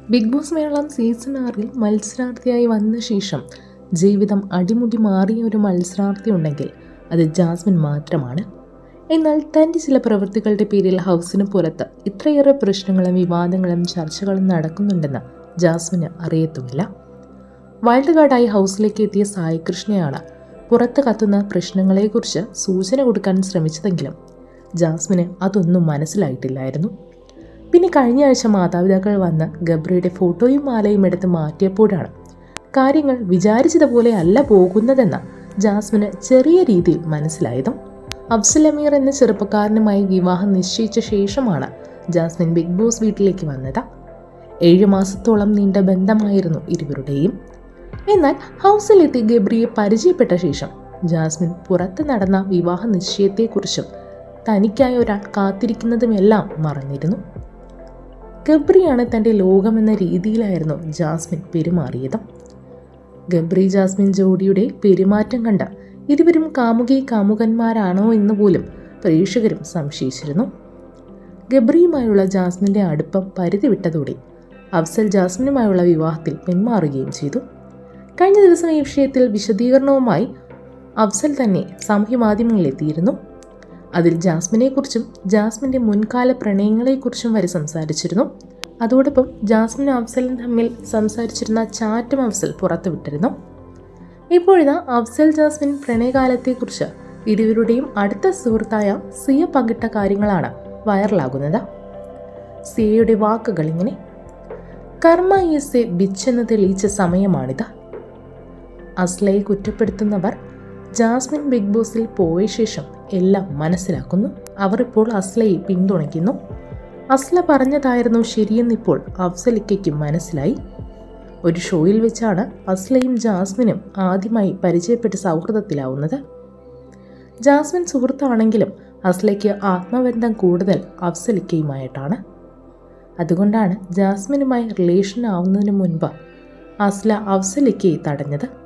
Big boss മേളം season ആറിൽ മത്സരാർത്ഥിയായി വന്ന ശേഷം ജീവിതം അടിമുടി മാറിയ ഒരു മത്സരാർത്ഥി ഉണ്ടെങ്കിൽ അത് ജാസ്മിൻ മാത്രമാണ്. എന്നാൽ തന്റെ ചില പ്രവൃത്തികളുടെ പേരിൽ ഹൗസിന് പുറത്ത് ഇത്രയേറെ പ്രശ്നങ്ങളും വിവാദങ്ങളും ചർച്ചകളും നടക്കുന്നുണ്ടെന്ന് ജാസ്മിന് അറിയത്തുമില്ല. വൈൽഡ് കാർഡായി ഹൗസിലേക്ക് എത്തിയ സായി കൃഷ്ണയാണ് പുറത്ത് കത്തുന്ന പ്രശ്നങ്ങളെക്കുറിച്ച് സൂചന കൊടുക്കാൻ ശ്രമിച്ചതെങ്കിലും ജാസ്മിന് അതൊന്നും മനസ്സിലായിട്ടില്ലായിരുന്നു. പിന്നെ കഴിഞ്ഞ ആഴ്ച മാതാപിതാക്കൾ വന്ന് ഗബ്രിയുടെ ഫോട്ടോയും മാലയും എടുത്ത് മാറ്റിയപ്പോഴാണ് കാര്യങ്ങൾ വിചാരിച്ചതുപോലെ അല്ല പോകുന്നതെന്ന ജാസ്മിന് ചെറിയ രീതിയിൽ മനസ്സിലായതും അഫ്സൽ അമീർ എന്ന ചെറുപ്പക്കാരനുമായി വിവാഹം നിശ്ചയിച്ച ശേഷമാണ് ജാസ്മിൻ ബിഗ് ബോസ് വീട്ടിലേക്ക് വന്നത്. ഏഴ് മാസത്തോളം നീണ്ട ബന്ധമായിരുന്നു ഇരുവരുടെയും. എന്നാൽ ഹൗസിലെത്തി ഗബ്രിയെ പരിചയപ്പെട്ട ശേഷം ജാസ്മിൻ പുറത്ത് നടന്ന വിവാഹ നിശ്ചയത്തെക്കുറിച്ചും തനിക്കായി ഒരാൾ കാത്തിരിക്കുന്നതുമെല്ലാം മറന്നിരുന്നു. ഗബ്രിയാണ് തന്റെ ലോകമെന്ന രീതിയിലായിരുന്നു ജാസ്മിൻ പെരുമാറിയത്. ഗബ്രി ജാസ്മിൻ ജോഡിയുടെ പെരുമാറ്റം കണ്ട ഇരുവരും കാമുകി കാമുകന്മാരാണോ എന്ന് പോലും പ്രേക്ഷകരും സംശയിച്ചിരുന്നു. ഗബ്രിയുമായുള്ള ജാസ്മിന്റെ അടുപ്പം പരിധി വിട്ടതോടെ അഫ്സൽ ജാസ്മിനുമായുള്ള വിവാഹത്തിൽ പിന്മാറുകയും ചെയ്തു. കഴിഞ്ഞ ദിവസം ഈ വിഷയത്തിൽ വിശദീകരണവുമായി അഫ്സൽ തന്നെ സാമൂഹ്യ മാധ്യമങ്ങളിലെത്തിയിരുന്നു അതിൽ ജാസ്മിനെക്കുറിച്ചും ജാസ്മിന്റെ മുൻകാല പ്രണയങ്ങളെക്കുറിച്ചും വരെ സംസാരിച്ചിരുന്നു. അതോടൊപ്പം ജാസ്മിനും അഫ്സലും തമ്മിൽ സംസാരിച്ചിരുന്ന ചാറ്റും അഫ്സൽ പുറത്തുവിട്ടിരുന്നു. ഇപ്പോഴിതാ അഫ്സൽ ജാസ്മിൻ പ്രണയകാലത്തെക്കുറിച്ച് ഇരുവരുടെയും അടുത്ത സുഹൃത്തായ സിയ പങ്കിട്ട കാര്യങ്ങളാണ് വൈറലാകുന്നത്. സിയയുടെ വാക്കുകൾ ഇങ്ങനെ കർമ്മ ഈസ് എ ബിച്ചെന്ന് തെളിയിച്ച സമയമാണിത്. അസ്ലയെ കുറ്റപ്പെടുത്തുന്നവർ ജാസ്മിൻ ബിഗ് ബോസിൽ പോയ ശേഷം എല്ലാം മനസ്സിലാക്കുന്നു. അവർ ഇപ്പോൾ അസ്ലയെ പിന്തുണയ്ക്കുന്നു. അസ്ല പറഞ്ഞതായിരുന്നു ശരിയെന്നിപ്പോൾ അഫ്സലിക്കയ്ക്കും മനസ്സിലായി. ഒരു ഷോയിൽ വെച്ചാണ് അസ്ലയും ജാസ്മിനും ആദ്യമായി പരിചയപ്പെട്ട് സൗഹൃദത്തിലാവുന്നത്. ജാസ്മിൻ സുഹൃത്താണെങ്കിലും അസ്ലയ്ക്ക് ആത്മബന്ധം കൂടുതൽ അഫ്സലിക്കയുമായിട്ടാണ്. അതുകൊണ്ടാണ് ജാസ്മിനുമായി റിലേഷൻ ആവുന്നതിന് മുൻപ് അസ്ല അഫ്സലിക്കയെ തടഞ്ഞത്.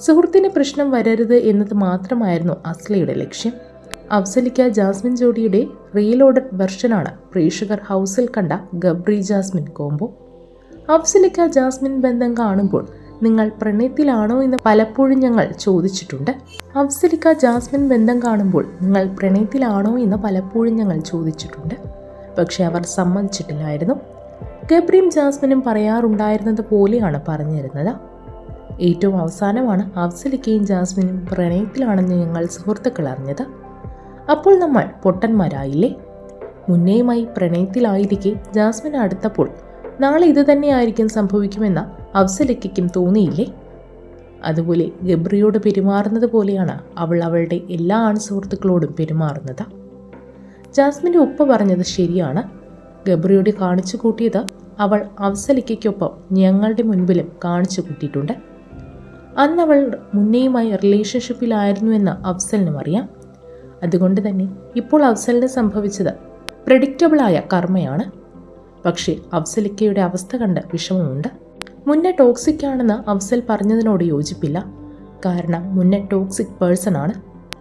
സുഹൃത്തിന് പ്രശ്നം വരരുത് എന്നത് മാത്രമായിരുന്നു അസ്ലയുടെ ലക്ഷ്യം. അഫ്സലിക്ക ജാസ്മിൻ ജോഡിയുടെ റീലോഡഡ് വെർഷനാണ് പ്രേക്ഷകർ ഹൗസിൽ കണ്ട ഗബ്രി ജാസ്മിൻ കോംബോ. അഫ്സലിക്ക ജാസ്മിൻ ബന്ധം കാണുമ്പോൾ നിങ്ങൾ പ്രണയത്തിലാണോ എന്ന് പലപ്പോഴും ഞങ്ങൾ ചോദിച്ചിട്ടുണ്ട്. അഫ്സലിക്ക ജാസ്മിൻ ബന്ധം കാണുമ്പോൾ നിങ്ങൾ പ്രണയത്തിലാണോ എന്ന് പലപ്പോഴും ഞങ്ങൾ ചോദിച്ചിട്ടുണ്ട്. പക്ഷേ അവർ സമ്മതിച്ചിട്ടില്ലായിരുന്നു. ഗബ്രിയും ജാസ്മിനും പറയാറുണ്ടായിരുന്നത് പോലെയാണ് പറഞ്ഞിരുന്നത്. ഏറ്റവും അവസാനമാണ് അഫ്സലിക്കയും ജാസ്മിനും പ്രണയത്തിലാണെന്ന് ഞങ്ങൾ സുഹൃത്തുക്കൾ അറിഞ്ഞത്. അപ്പോൾ നമ്മൾ പൊട്ടന്മാരായില്ലേ? മുന്നേയുമായി പ്രണയത്തിലായിരിക്കെ ജാസ്മിൻ അടുത്തപ്പോൾ നാളെ ഇത് തന്നെയായിരിക്കും സംഭവിക്കുമെന്ന അഫ്സലിക്കും തോന്നിയില്ലേ? അതുപോലെ ഗബ്രിയോട് പെരുമാറുന്നത് പോലെയാണ് അവൾ അവളുടെ എല്ലാ ആൺ സുഹൃത്തുക്കളോടും പെരുമാറുന്നത്. ജാസ്മിന്റെ ഉപ്പ പറഞ്ഞത് ശരിയാണ്. ഗബ്രിയോട് കാണിച്ചു കൂട്ടിയത് അവൾ അവസലിക്കൊപ്പം ഞങ്ങളുടെ മുൻപിലും കാണിച്ചു കൂട്ടിയിട്ടുണ്ട്. അന്ന് അവൾ മുന്നേയുമായി റിലേഷൻഷിപ്പിലായിരുന്നുവെന്ന് അഫ്സലിനും അറിയാം. അതുകൊണ്ട് തന്നെ ഇപ്പോൾ അഫ്സലിന് സംഭവിച്ചത് പ്രഡിക്റ്റബിളായ കർമ്മയാണ്. പക്ഷേ അഫ്സലിക്കയുടെ അവസ്ഥ കണ്ട് വിഷമമുണ്ട്. മുന്നേ ടോക്സിക് ആണെന്ന് അഫ്സൽ പറഞ്ഞതിനോട് യോജിപ്പില്ല. കാരണം മുന്നേ ടോക്സിക് പേഴ്സൺ ആണ്.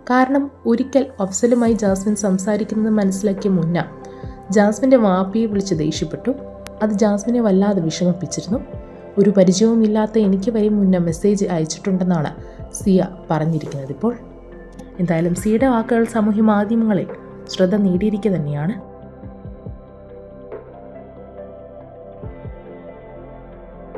കാരണം ഒരിക്കൽ അഫ്സലുമായി ജാസ്മിൻ സംസാരിക്കുന്നത് മനസ്സിലാക്കിയ മുന്ന ജാസ്മിന്റെ വാപ്പിയെ വിളിച്ച് ദേഷ്യപ്പെട്ടു. അത് ജാസ്മിനെ വല്ലാതെ വിഷമിപ്പിച്ചിരുന്നു. ഒരു പരിചയവുമില്ലാത്ത എനിക്ക് വരെ മുന്നേ മെസ്സേജ് അയച്ചിട്ടുണ്ടെന്നാണ് സിയ പറഞ്ഞിരിക്കുന്നത് ഇപ്പോൾ. എന്തായാലും സിയുടെ വാക്കുകൾ സാമൂഹ്യ മാധ്യമങ്ങളിൽ ശ്രദ്ധ നേടിയിരിക്കുക തന്നെയാണ്.